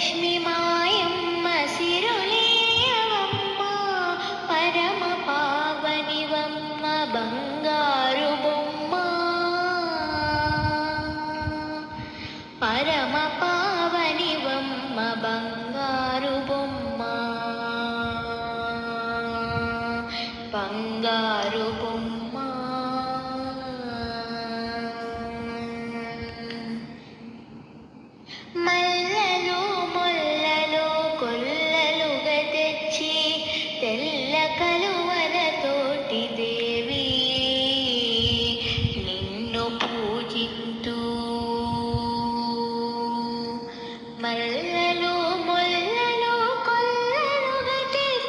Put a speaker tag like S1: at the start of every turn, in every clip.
S1: లక్ష్మి మాయమ్మ సిరులేయమ్మ పరమ పావనివమ్మ బంగారు బొమ్మ. పరమ పావనివమ్మ బంగారు బొమ్మ. బంగారు బొమ్మ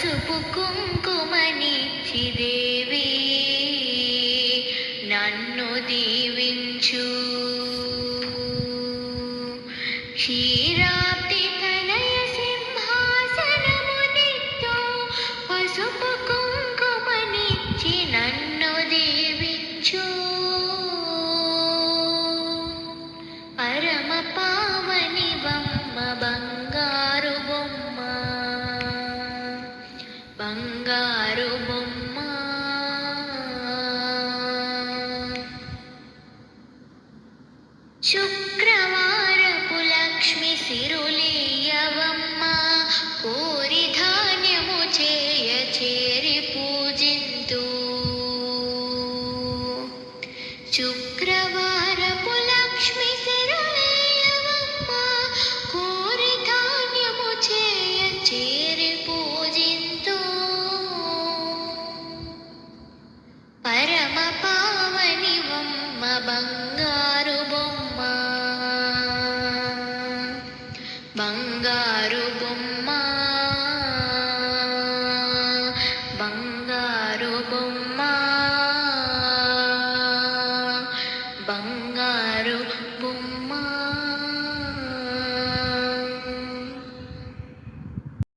S1: పసుపు కుంకుమనిచ్చి దేవి నన్ను దీవించు. శుక్రవారపు లక్ష్మి సిరులీయవమ్మ కోరి ధాన్యము చేయ చేరి పూజింతు శుక్రవారపు లక్ష్మి సిరులీయవమ్మ కోరి ధాన్యము చేయ చేరి పూజింతు పరమ పావనివమ్మ బంగా బంగారు బొమ్మ. బంగారు బొమ్మ.